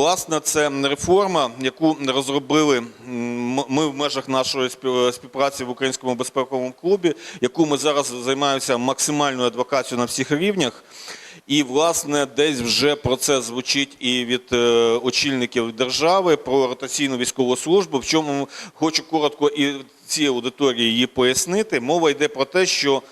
Власне, це реформа, яку розробили ми в межах нашої спів- співпраці в Українському безпековому клубі, яку ми зараз займаємося максимальною адвокацією на всіх рівнях. І, власне, десь вже про це звучить і від е, очільників держави про ротаційну військову службу. В чому хочу коротко і цій аудиторії її пояснити. Мова йде про те, що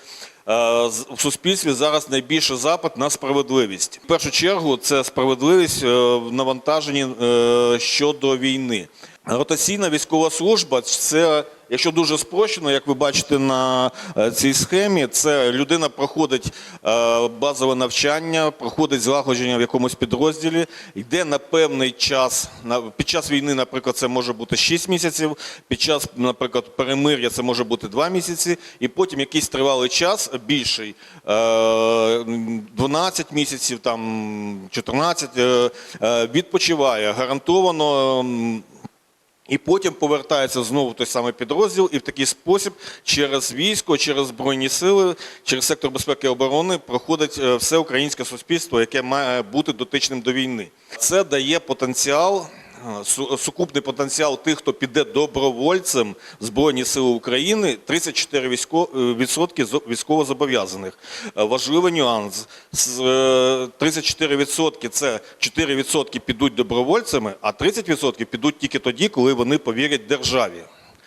в суспільстві зараз найбільший запит на справедливість. В першу чергу це справедливість е, в навантаженні е, щодо війни. Ротаційна військова служба це, якщо дуже спрощено, як ви бачите на е, цій схемі, це людина проходить е, базове навчання, проходить злагодження в якомусь підрозділі, йде на певний час. Під час війни, наприклад, це може бути 6 місяців, під час, наприклад, перемир'я це може бути 2 місяці, і потім якийсь тривалий час більший, е, 12 місяців, там 14, е, е, відпочиває гарантовано. І потім повертається знову той самий підрозділ, і в такий спосіб через військо, через збройні сили, через сектор безпеки і оборони проходить е, все українське суспільство, яке має бути дотичним до війни. Це дає потенціал. Е, су- Сукупний потенціал тих, хто піде добровольцем в Збройні Сили України, 34% військо- е, військовозобов'язаних. Е, Важливий нюанс. Е, 34% це 4% підуть добровольцями, а 30% підуть тільки тоді, коли вони повірять державі.